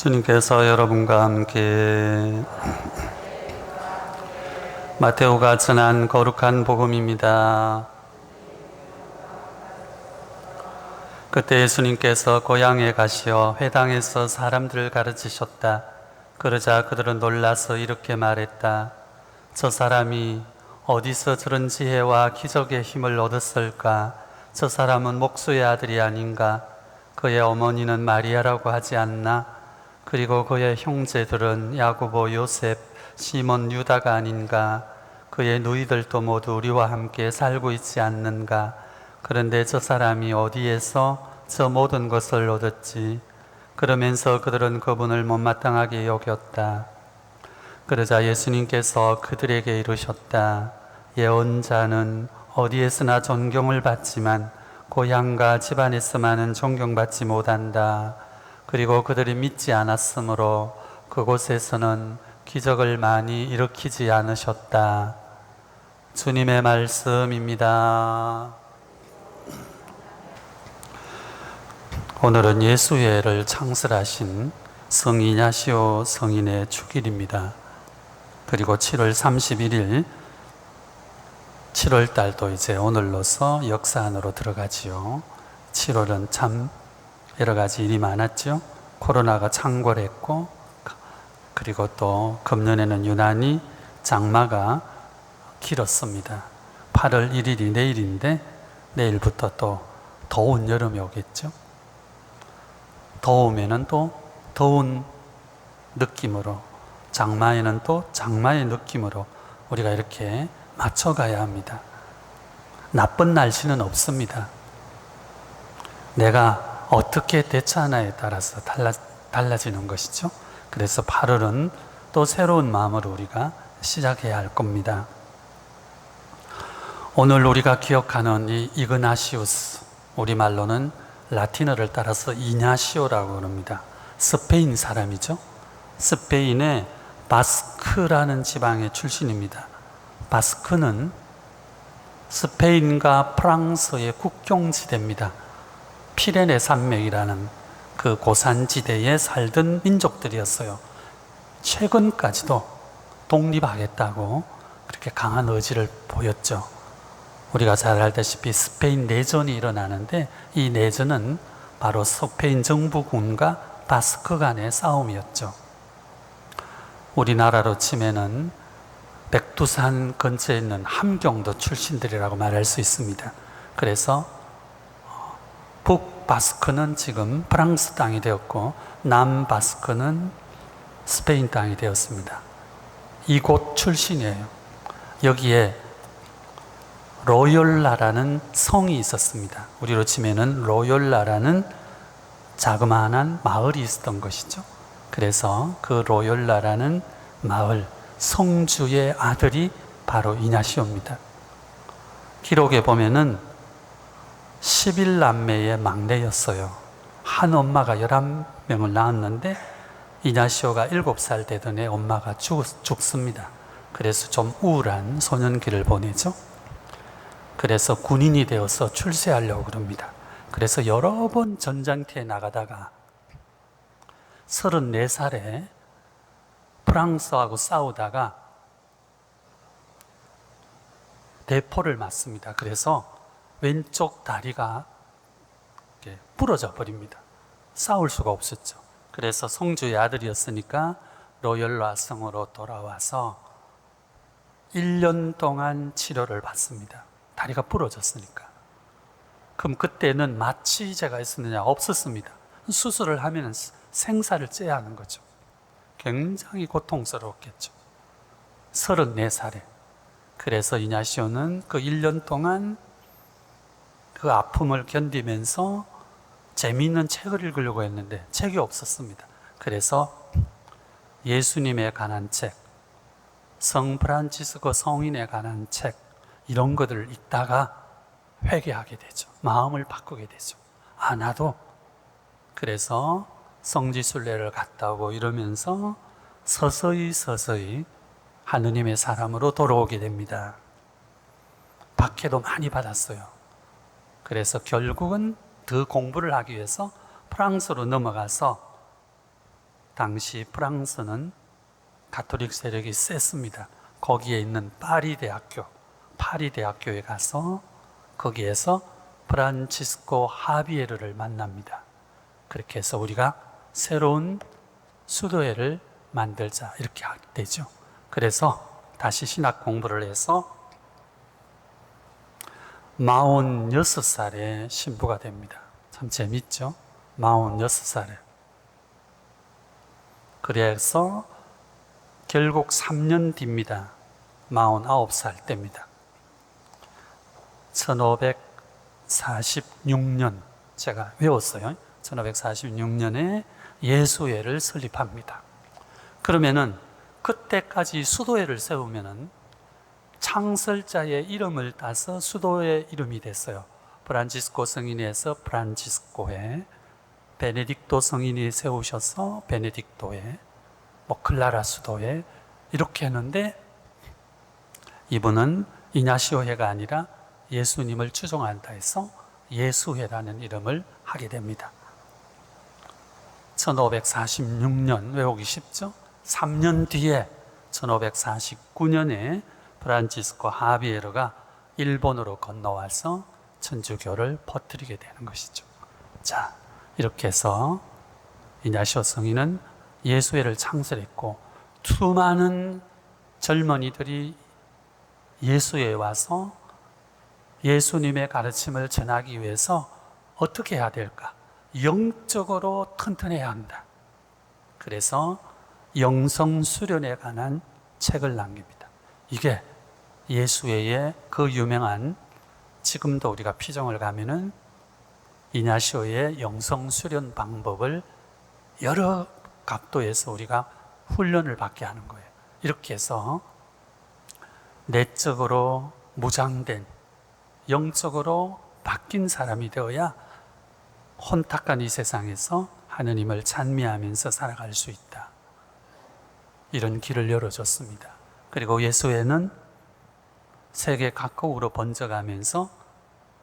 주님께서 여러분과 함께 마테오가 전한 거룩한 복음입니다. 그때 예수님께서 고향에 가시어 회당에서 사람들을 가르치셨다. 그러자 그들은 놀라서 이렇게 말했다. 저 사람이 어디서 저런 지혜와 기적의 힘을 얻었을까? 저 사람은 목수의 아들이 아닌가? 그의 어머니는 마리아라고 하지 않나? 그리고 그의 형제들은 야고보, 요셉, 시몬, 유다가 아닌가? 그의 누이들도 모두 우리와 함께 살고 있지 않는가? 그런데 저 사람이 어디에서 저 모든 것을 얻었지? 그러면서 그들은 그분을 못마땅하게 여겼다. 그러자 예수님께서 그들에게 이르셨다. 예언자는 어디에서나 존경을 받지만 고향과 집안에서만은 존경받지 못한다. 그리고 그들이 믿지 않았으므로 그곳에서는 기적을 많이 일으키지 않으셨다. 주님의 말씀입니다. 오늘은 예수회를 창설하신 성이냐시오 성인의 축일입니다. 그리고 7월 31일 7월 달도 이제 오늘로서 역사 안으로 들어가지요. 7월은 참 여러 가지 일이 많았죠. 코로나가 창궐했고 그리고 또 금년에는 유난히 장마가 길었습니다. 8월 1일이 내일인데 내일부터 또 더운 여름이 오겠죠. 더우면은 또 더운 느낌으로 장마에는 또 장마의 느낌으로 우리가 이렇게 맞춰가야 합니다. 나쁜 날씨는 없습니다. 내가 어떻게 대처하나에 따라서 달라, 달라지는 것이죠. 그래서 8월은 또 새로운 마음으로 우리가 시작해야 할 겁니다. 오늘 우리가 기억하는 이 이그나시우스, 우리말로는 라틴어를 따라서 이냐시오라고 합니다. 스페인 사람이죠. 스페인의 바스크라는 지방의 출신입니다. 바스크는 스페인과 프랑스의 국경지대입니다. 피레네 산맥이라는 그 고산지대에 살던 민족들이었어요. 최근까지도 독립하겠다고 그렇게 강한 의지를 보였죠. 우리가 잘 알다시피 스페인 내전이 일어나는데 이 내전은 바로 스페인 정부군과 바스크 간의 싸움이었죠. 우리나라로 치면은 백두산 근처에 있는 함경도 출신들이라고 말할 수 있습니다. 그래서 북 바스크는 지금 프랑스 땅이 되었고 남 바스크는 스페인 땅이 되었습니다. 이곳 출신이에요. 여기에 로열라라는 성이 있었습니다. 우리로 치면은 로열라라는 자그마한 마을이 있었던 것이죠. 그래서 그 로열라라는 마을 성주의 아들이 바로 이냐시오입니다. 기록에 보면은 11남매의 막내였어요. 한 엄마가 11명을 낳았는데 이냐시오가 7살 되던 해 엄마가 죽, 죽습니다. 그래서 좀 우울한 소년기를 보내죠. 그래서 군인이 되어서 출세하려고 그럽니다. 그래서 여러 번 전장터에 나가다가 34살에 프랑스하고 싸우다가 대포를 맞습니다. 그래서 왼쪽 다리가 부러져 버립니다. 싸울 수가 없었죠. 그래서 성주의 아들이었으니까 로열라 성으로 돌아와서 1년 동안 치료를 받습니다. 다리가 부러졌으니까. 그럼 그때는 마취제가 있었느냐? 없었습니다. 수술을 하면 생사를 째야 하는 거죠. 굉장히 고통스러웠겠죠. 34살에. 그래서 이냐시오는 그 1년 동안 그 아픔을 견디면서 재미있는 책을 읽으려고 했는데 책이 없었습니다. 그래서 예수님에 관한 책, 성 프란치스코 성인에 관한 책, 이런 것들을 읽다가 회개하게 되죠. 마음을 바꾸게 되죠. 아, 나도. 그래서 성지순례를 갔다 오고 이러면서 서서히 서서히 하느님의 사람으로 돌아오게 됩니다. 박해도 많이 받았어요. 그래서 결국은 더 공부를 하기 위해서 프랑스로 넘어가서 당시 프랑스는 가톨릭 세력이 셌습니다. 거기에 있는 파리 대학교, 파리 대학교에 가서 거기에서 프란치스코 하비에르를 만납니다. 그렇게 해서 우리가 새로운 수도회를 만들자 이렇게 되죠. 그래서 다시 신학 공부를 해서 46 살에 신부가 됩니다. 참 재밌죠? 46 살에. 그래서 결국 3년 뒤입니다. 49살 때입니다. 1546년 제가 외웠어요. 1546년에 예수회를 설립합니다. 그러면은 그때까지 수도회를 세우면은 창설자의 이름을 따서 수도의 이름이 됐어요. 프란치스코 성인에서 프란치스코회, 베네딕토 성인이 세우셔서 베네딕토회, 뭐 클라라 수도회 이렇게 했는데 이분은 이냐시오회가 아니라 예수님을 추종한다 해서 예수회라는 이름을 하게 됩니다. 1546년 외우기 쉽죠? 3년 뒤에 1549년에 프란치스코 하비에르가 일본으로 건너와서 천주교를 퍼뜨리게 되는 것이죠. 자, 이렇게 해서 이냐시오 성인은 예수회를 창설했고 수많은 젊은이들이 예수에 와서 예수님의 가르침을 전하기 위해서 어떻게 해야 될까? 영적으로 튼튼해야 한다. 그래서 영성 수련에 관한 책을 남깁니다. 이게 예수회의 그 유명한 지금도 우리가 피정을 가면은 이냐시오의 영성 수련 방법을 여러 각도에서 우리가 훈련을 받게 하는 거예요. 이렇게 해서 내적으로 무장된 영적으로 바뀐 사람이 되어야 혼탁한 이 세상에서 하느님을 찬미하면서 살아갈 수 있다. 이런 길을 열어줬습니다. 그리고 예수회는 세계 각국으로 번져가면서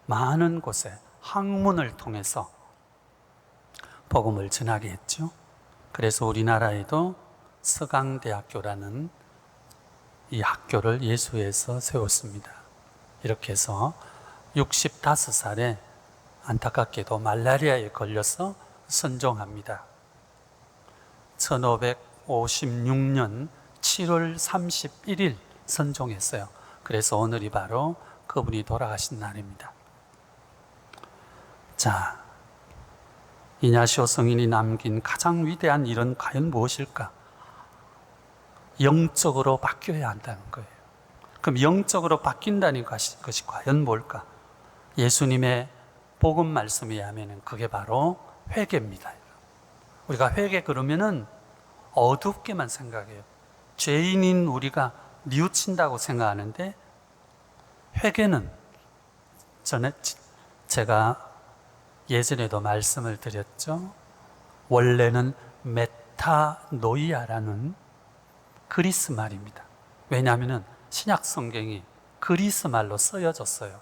많은 곳에 학문을 통해서 복음을 전하게 했죠. 그래서 우리나라에도 서강대학교라는 이 학교를 예수에서 세웠습니다. 이렇게 해서 65살에 안타깝게도 말라리아에 걸려서 선종합니다. 1556년 7월 31일 선종했어요. 그래서 오늘이 바로 그분이 돌아가신 날입니다. 자, 이냐시오 성인이 남긴 가장 위대한 일은 과연 무엇일까? 영적으로 바뀌어야 한다는 거예요. 그럼 영적으로 바뀐다는 것이, 것이 과연 뭘까? 예수님의 복음 말씀에 의하면 그게 바로 회개입니다. 우리가 회개 그러면은 어둡게만 생각해요. 죄인인 우리가 뉘우친다고 생각하는데 회개는 전에 제가 예전에도 말씀을 드렸죠. 원래는 메타노이아라는 그리스 말입니다. 왜냐하면 신약 성경이 그리스 말로 쓰여졌어요.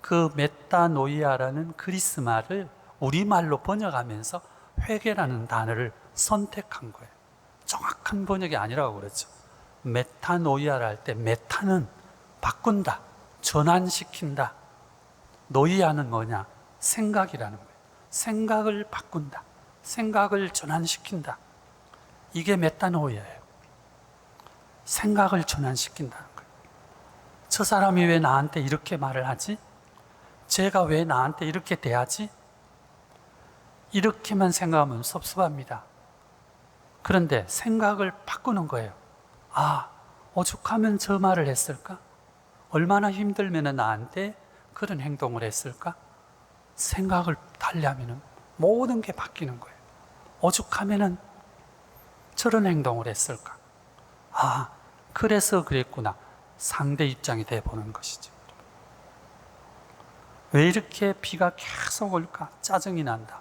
그 메타노이아라는 그리스 말을 우리말로 번역하면서 회개라는 단어를 선택한 거예요. 정확한 번역이 아니라고 그랬죠. 메타노이아를 할 때 메타는 바꾼다, 전환시킨다. 노이아는 뭐냐? 생각이라는 거예요. 생각을 바꾼다. 생각을 전환시킨다. 이게 메타노이아예요. 생각을 전환시킨다는 거예요. 저 사람이 왜 나한테 이렇게 말을 하지? 제가 왜 나한테 이렇게 대하지? 이렇게만 생각하면 섭섭합니다. 그런데 생각을 바꾸는 거예요. 아, 오죽하면 저 말을 했을까? 얼마나 힘들면 나한테 그런 행동을 했을까? 생각을 달리 하면 모든 게 바뀌는 거예요. 오죽하면 저런 행동을 했을까? 아, 그래서 그랬구나. 상대 입장이 돼 보는 것이죠. 왜 이렇게 비가 계속 올까? 짜증이 난다.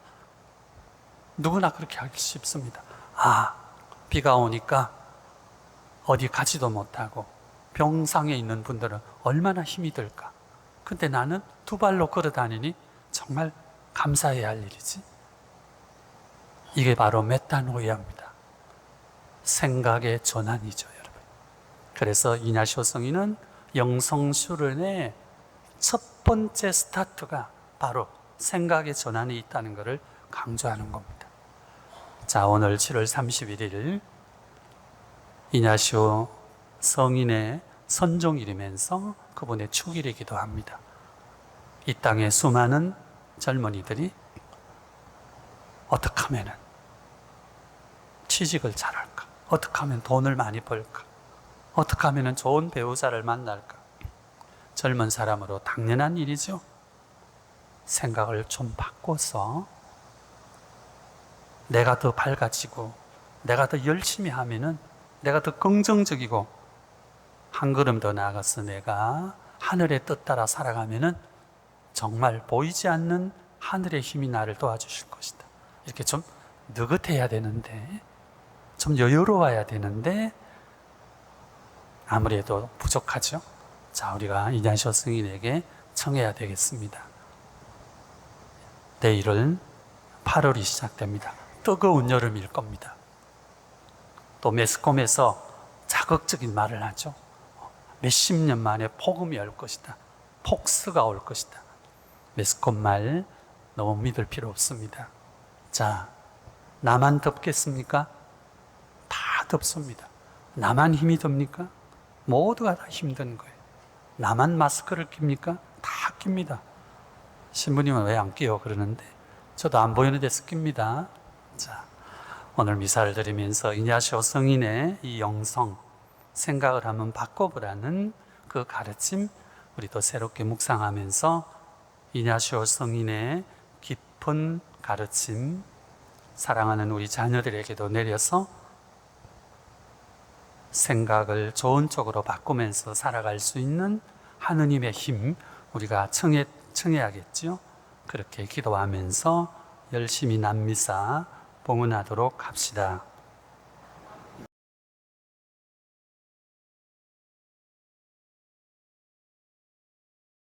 누구나 그렇게 하기 쉽습니다. 아, 비가 오니까 어디 가지도 못하고 병상에 있는 분들은 얼마나 힘이 들까? 근데 나는 두 발로 걸어 다니니 정말 감사해야 할 일이지. 이게 바로 메타노이아입니다. 생각의 전환이죠, 여러분. 그래서 이냐시오 성인은 영성수련의 첫 번째 스타트가 바로 생각의 전환이 있다는 것을 강조하는 겁니다. 자, 오늘 7월 31일 이냐시오 성인의 선종일이면서 그분의 축일이기도 합니다. 이 땅의 수많은 젊은이들이 어떻게 하면은 취직을 잘할까? 어떻게 하면 돈을 많이 벌까? 어떻게 하면 좋은 배우자를 만날까? 젊은 사람으로 당연한 일이죠. 생각을 좀 바꿔서 내가 더 밝아지고 내가 더 열심히 하면은 내가 더 긍정적이고 한 걸음 더 나아가서 내가 하늘의 뜻 따라 살아가면은 정말 보이지 않는 하늘의 힘이 나를 도와주실 것이다. 이렇게 좀 느긋해야 되는데 좀 여유로워야 되는데 아무래도 부족하죠. 자, 우리가 이냐시오 승인에게 청해야 되겠습니다. 내일은 8월이 시작됩니다. 뜨거운 여름일 겁니다. 또 매스컴에서 자극적인 말을 하죠. 몇십 년 만에 폭음이 올 것이다. 폭스가 올 것이다. 매스컴 말 너무 믿을 필요 없습니다. 자, 나만 덥겠습니까? 다 덥습니다. 나만 힘이 듭니까? 모두가 다 힘든 거예요. 나만 마스크를 낍니까? 다 낍니다. 신부님은 왜 안 끼요? 그러는데 저도 안 보이는 데서 낍니다. 자, 오늘 미사를 드리면서 이냐시오 성인의 이 영성 생각을 한번 바꿔보라는 그 가르침 우리도 새롭게 묵상하면서 이냐시오 성인의 깊은 가르침 사랑하는 우리 자녀들에게도 내려서 생각을 좋은 쪽으로 바꾸면서 살아갈 수 있는 하느님의 힘 우리가 청해, 청해야겠죠. 그렇게 기도하면서 열심히 남미사 봉헌하도록 합시다.